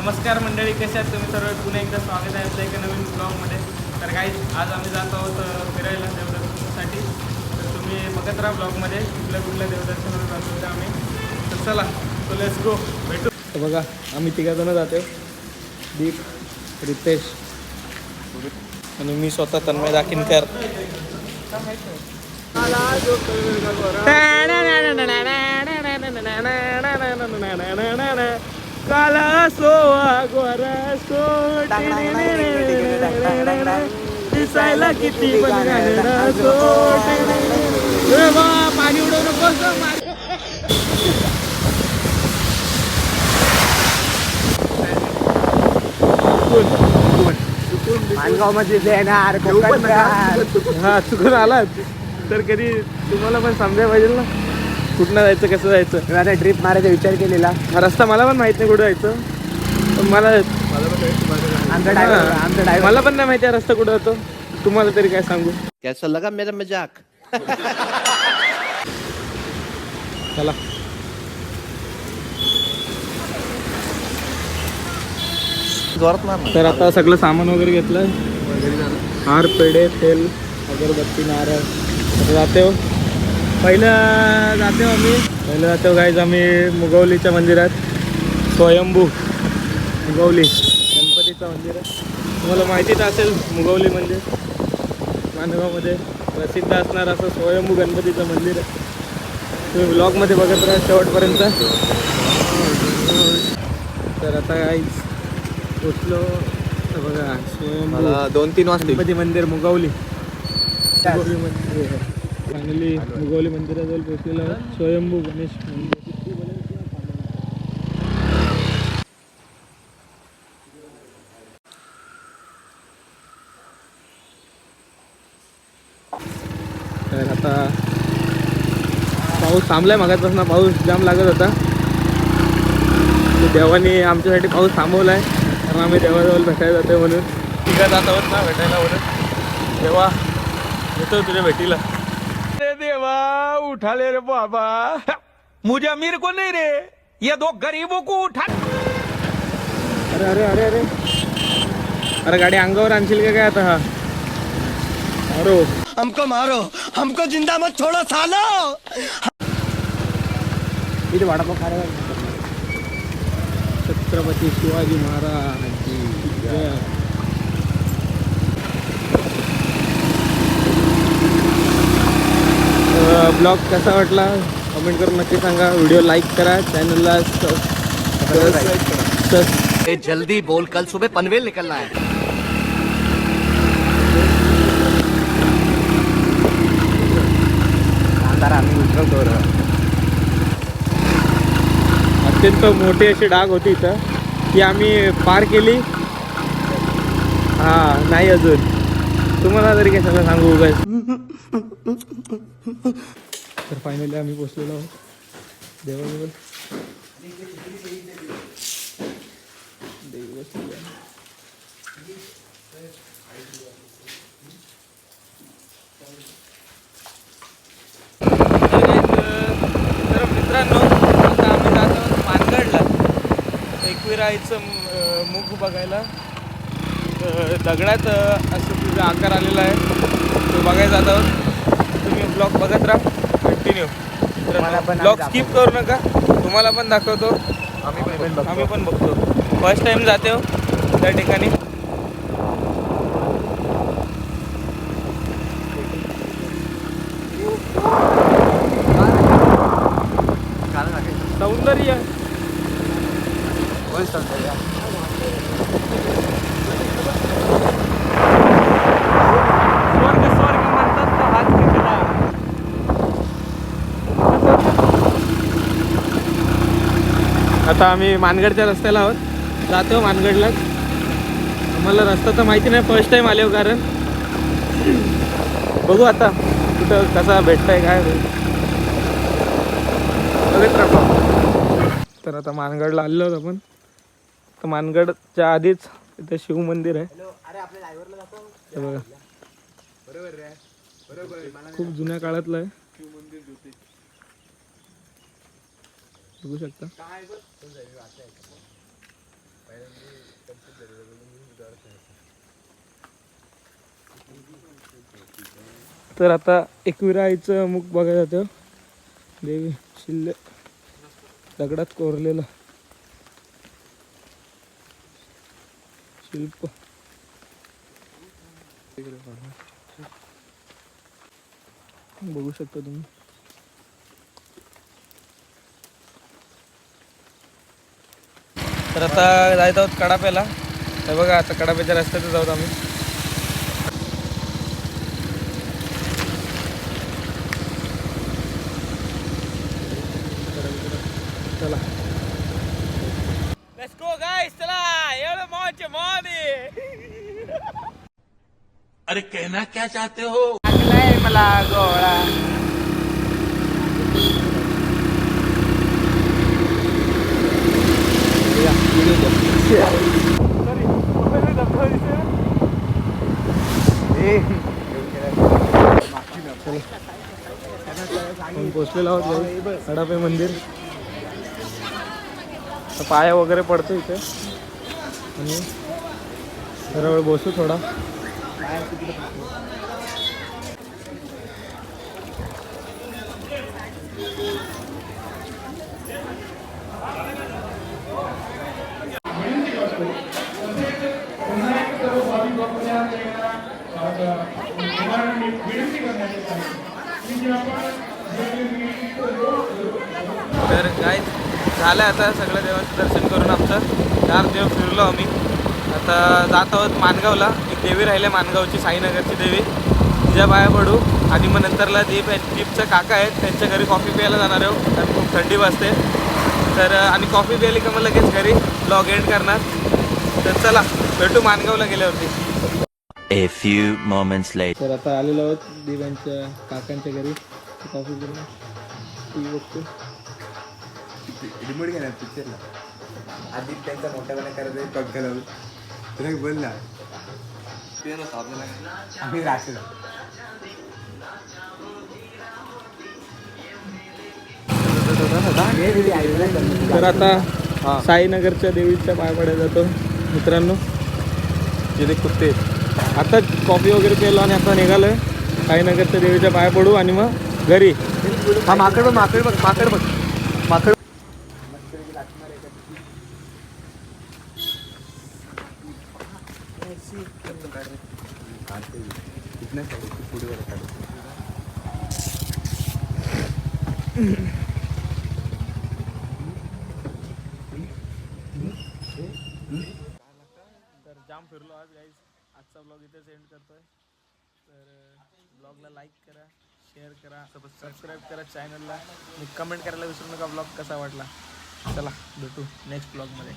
नमस्कार मंडळी कशा आहेत तुम्ही? सर्व पुन्हा एकदा स्वागत आहे आपल्या एका नवीन ब्लॉगमध्ये तर काही आज आम्ही जात आहोत फिरायला देवदर्शनासाठी. तर तुम्ही बघत राहा ब्लॉगमध्ये कुठल्या कुठल्या देवदर्शनाला जातो ते आम्ही. तर चला तो लेट्स गो भेटू. बघा आम्ही तिघाजणं जातो दीप रितेश आणि मी स्वतः तन्मय दाखिनकर काला गोरा दिसायला किती बनगाडा सो ए बा, पाणी उडवू नकोस हं, हा चुकून आलात तर कधी तुम्हाला पण समजायला पाहिजे ना कुठनं जायचं कसं जायचं? आता ट्रिप मारायचा विचार केलेला. हा रस्ता मला पण माहीत नाही कुठं जायचं. पण मला आमचा आमचा ड्रायव्हर मला पण नाही माहिती आहे रस्ता कुठं होतो तुम्हाला तरी काय सांगू? कैसा लगा मेरा मजाक? चला. जोरात मार तर आता सगळं सामान वगैरे घेतलं हार पेढे तेल अगरबत्ती नारळ. आता जाते हो. पहिलं जाते हो आम्ही. पहिलं जाते हो गाईज आम्ही मुगवलीच्या मंदिरात. स्वयंभू मुगवली गणपतीचं मंदिर आहे. तुम्हाला माहितीच असेल मुगवली म्हणजे मानगावमध्ये प्रसिद्ध असणार असं स्वयंभू गणपतीचं मंदिर आहे. तुम्ही ब्लॉगमध्ये बघत राहा शेवटपर्यंत. तर आता गाईज पोचलो तर बघा स्वयंभू मला दोन तीन वाजतील. गणपती मंदिर मुगवली. मुगवली मंदिर फायनली मुगवली मंदिराजवळ पोहोचलेलो स्वयंभू गणेश मंदिर. तर आता पाऊस थांबलाय मागासपासून पाऊस जाम लागत होता. देवाने आमच्यासाठी पाऊस थांबवलाय. कारण आम्ही देवाजवळ भेटायला जातोय म्हणून. तिघा जात आहोत ना भेटायला म्हणून. देवा येतो तुझ्या भेटीला. देवा उठा ले रे बाबा. मुझे अमीर को नहीं रे. ये दो गरीबों को उठा अरे अरे अरे अरे. अरे गाडी अंगावर आणशील का काय आता हा? अरे हमको मारो. हमको जिंदा मत छोड़ो सालो. इथे वडापाव खायला छत्रपती शिवाजी महाराज ब्लॉग कसा वाटला? कमेंट करून नक्की सांगा. व्हिडिओ लाईक करा. चॅनलला ए जल्दी बोल. कल सुबह पनवेल निकलना है. अत्यंत मोठी अशी डाग होती इथं. ती आम्ही पार केली. हा नाही अजून. तुम्हाला तरी काय सगळं सांगू उगाच? फायनली आम्ही पोचलेलो आहोत. देवाजवळ देवी तर मित्रांनो आता आम्ही जात आहोत मानगडला. एकविरायचं मुख बघायला. दगडात असं तुझा आकार आलेला आहे. तो बघायला जात आहोत. तुम्ही ब्लॉग बघत राहा. कंटिन्यू ब्लॉग स्किप करू नका. तुम्हाला पण दाखवतो. आम्ही पण आम्ही पण बघतो. फर्स्ट टाइम जाते हो त्या ठिकाणी. सौंदर्य. स्वर्ग स्वर्ग म्हणतात तो हात खेचला आता आम्ही मानगडच्या रस्त्याला आहोत. जातो मानगडलाच आम्हाला रस्ता तर माहिती नाही फर्स्ट टाइम आले हो कारण. बघू आता कुठं कसा भेटतंय काय बघत राहा तर आता मानगडला आलेलो आहोत आपण. तर मानगडच्या आधीच इथं शिव मंदिर आहे. बघा. खूप जुन्या काळातलं आहे. बघू शकता. तर आता एकविरा आईचं मुख बघायला जातं. देवी शिल्ल दगडात कोरलेलं शिल्प. बघू शकता तुम्ही. तर आता जायत आहोत कडाप्याला. तर बघा आता कडाप्याच्या रस्त्यातच आहोत आम्ही. चला. लेट्स गो गाइस चला एवढं मौज मौज आहोत मंदिर. तर पाया वगैरे पडतो इथे. आणि जरा वेळ बसू थोडा तर काय झालं आता सगळं देवाचं दर्शन करून आमचं. चार देव फिरलो आम्ही. आता जात आहोत मानगावला. एक देवी राहिले मानगावची साईनगरची देवी. तिच्या पाया पडू. आणि मग नंतरला दीप दीपचं काका आहेत. त्यांच्या घरी कॉफी प्यायला जाणार आहोत कारण खूप थंडी वाजते. तर आणि कॉफी प्यायली का मग लगेच घरी? लॉग एंड करणार. तर चला भेटू मानगावला गेल्यावरती. A few moments later. तर आता आलेलो आहोत देवांच्या काकांच्या घरी. कॉफी पिऊन टी बघतो. रिमोट घेणार पिक्चरला आधी त्यांचा मोठ्यापणा करायचा पंख लावून तुला बोल ना. आम्ही राहतो तर आता साईनगरच्या देवीच्या पाय पडायला जातो मित्रांनो. जिथे कुत्ते. आता कॉफी वगैरे केलो आणि आता निघालोय. साईनगरच्या देवीच्या पाय पडू आणि मग घरी. हा माकड बघ माकड बघ माकड बघ. तर जाम फिरलो आज गाईज आजचा ब्लॉग इथे सेंड करतोय. तर uh, ब्लॉगला लाईक करा शेअर करा सबस्क्राईब करा चॅनलला आणि कमेंट करायला विसरू नका ब्लॉग कसा वाटला. चला भेटू नेक्स्ट ब्लॉगमध्ये